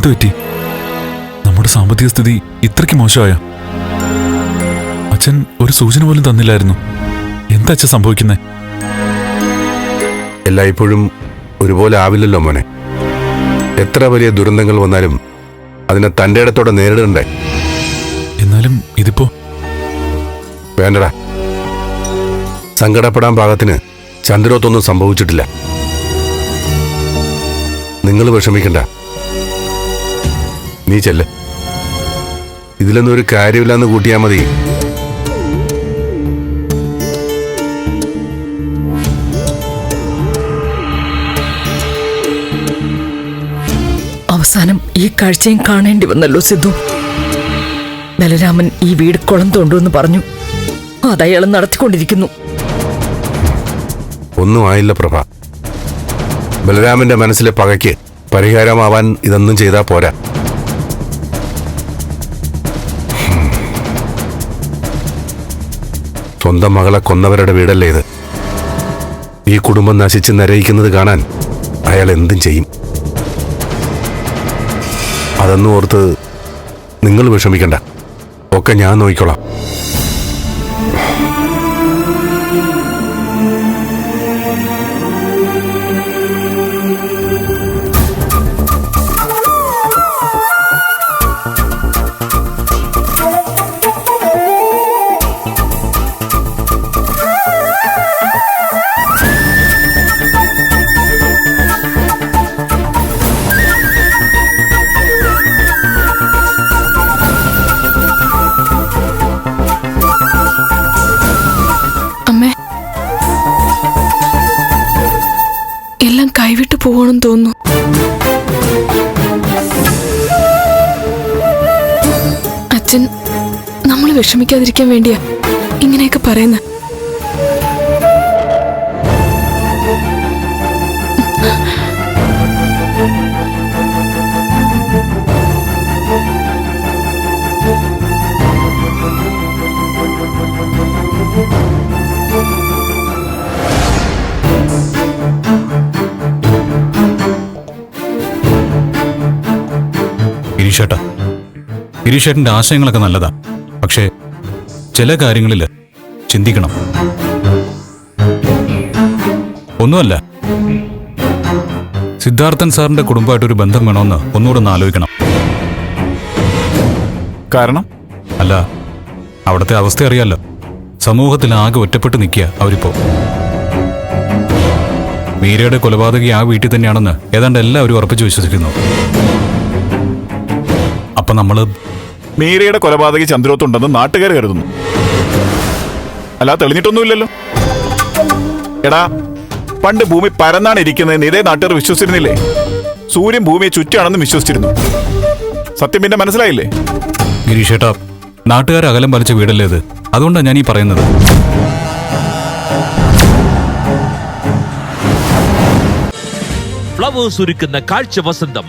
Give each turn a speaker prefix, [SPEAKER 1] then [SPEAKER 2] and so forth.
[SPEAKER 1] എന്തു പറ്റി? നമ്മുടെ സാമ്പത്തിക സ്ഥിതി ഇത്രയ്ക്ക് മോശമായ? അച്ഛൻ ഒരു സൂചന പോലും തന്നില്ലായിരുന്നു. എന്താ അച്ഛൻ സംഭവിക്കുന്നേ?
[SPEAKER 2] എല്ലായ്പ്പോഴും ഒരുപോലെ ആവില്ലല്ലോ മോനെ. എത്ര വലിയ ദുരന്തങ്ങൾ വന്നാലും അതിനെ തന്റെ ഇടത്തോടെ നേരിടണ്ടേ?
[SPEAKER 1] എന്നാലും ഇതിപ്പോ?
[SPEAKER 2] വേണ്ടടാ. സങ്കടപ്പെടാൻ പാകത്തിന് ചന്ദ്രോത്തൊന്നും സംഭവിച്ചിട്ടില്ല. നിങ്ങൾ വിഷമിക്കണ്ട. നീ ചെല്ല്. ഇതിലൊന്നും ഒരു കാര്യമില്ലെന്ന് കൂട്ടിയാ മതി.
[SPEAKER 3] അവസാനം ഈ കാഴ്ചയും കാണേണ്ടി വന്നല്ലോ സിദ്ധു. ബലരാമൻ ഈ വീട് കുളം തോണ്ടുമെന്ന് പറഞ്ഞു. അതയാൾ നടത്തിക്കൊണ്ടിരിക്കുന്നു.
[SPEAKER 2] ഒന്നും ആയില്ല പ്രഭ. ബലരാമന്റെ മനസ്സിലെ പകയ്ക്ക് പരിഹാരമാവാൻ ഇതൊന്നും ചെയ്താൽ പോരാ. സ്വന്തം മകളെ കൊന്നവരുടെ വീടല്ലേ ഇത്? ഈ കുടുംബം നശിച്ച് നരയിക്കുന്നത് കാണാൻ അയാൾ എന്തും ചെയ്യും. അതൊന്നും ഓർത്ത് നിങ്ങൾ വിഷമിക്കണ്ട. ഒക്കെ ഞാൻ നോക്കിക്കോളാം.
[SPEAKER 4] പോകണമെന്ന് തോന്നുന്നു. അച്ഛൻ നമ്മൾ വിഷമിക്കാതിരിക്കാൻ വേണ്ടിയാ ഇങ്ങനെയൊക്കെ പറയുന്നത്
[SPEAKER 5] ഗിരീഷേട്ട ഗിരീഷേട്ടന്റെ ആശയങ്ങളൊക്കെ നല്ലതാ. പക്ഷേ ചില കാര്യങ്ങളിൽ ചിന്തിക്കണം. ഒന്നുമല്ല സിദ്ധാർത്ഥൻ സാറിന്റെ കുടുംബമായിട്ടൊരു ബന്ധം വേണമെന്ന് ഒന്നുകൂടെ ഒന്ന് ആലോചിക്കണം.
[SPEAKER 1] കാരണം?
[SPEAKER 5] അല്ല അവിടുത്തെ അവസ്ഥ അറിയാലോ. സമൂഹത്തിൽ ആകെ ഒറ്റപ്പെട്ട് നിൽക്കുക അവരിപ്പോ മീരയുടെ കൊലപാതകി ആ വീട്ടിൽ തന്നെയാണെന്ന് ഏതാണ്ട് എല്ലാവരും ഉറപ്പിച്ചു വിശ്വസിക്കുന്നു. അപ്പൊ നമ്മൾ
[SPEAKER 6] മീരയുടെ കൊലപാതകി ചന്ദ്രോത്തുണ്ടെന്ന് നാട്ടുകാർ കരുതുന്നു. അല്ല തെളിഞ്ഞിട്ടൊന്നുമില്ലല്ലോ. എടാ പണ്ട് ഭൂമി പരന്നാണ് ഇരിക്കുന്നതെന്ന് ഇതേ നാട്ടുകാർ വിശ്വസിച്ചിരുന്നില്ലേ? സൂര്യൻ ഭൂമിയെ ചുറ്റാണെന്ന് വിശ്വസിച്ചിരുന്നു. സത്യം പിന്നെ മനസ്സിലായില്ലേ?
[SPEAKER 5] ഗിരീഷേട്ടാ നാട്ടുകാർ അകലം വലിച്ച വീടല്ലേ ഇത്? അതുകൊണ്ടാണ് ഞാൻ ഈ പറയുന്നത്.
[SPEAKER 7] ഫ്ലവേഴ്സ് ഒരുക്കുന്ന കാഴ്ച വസന്തം.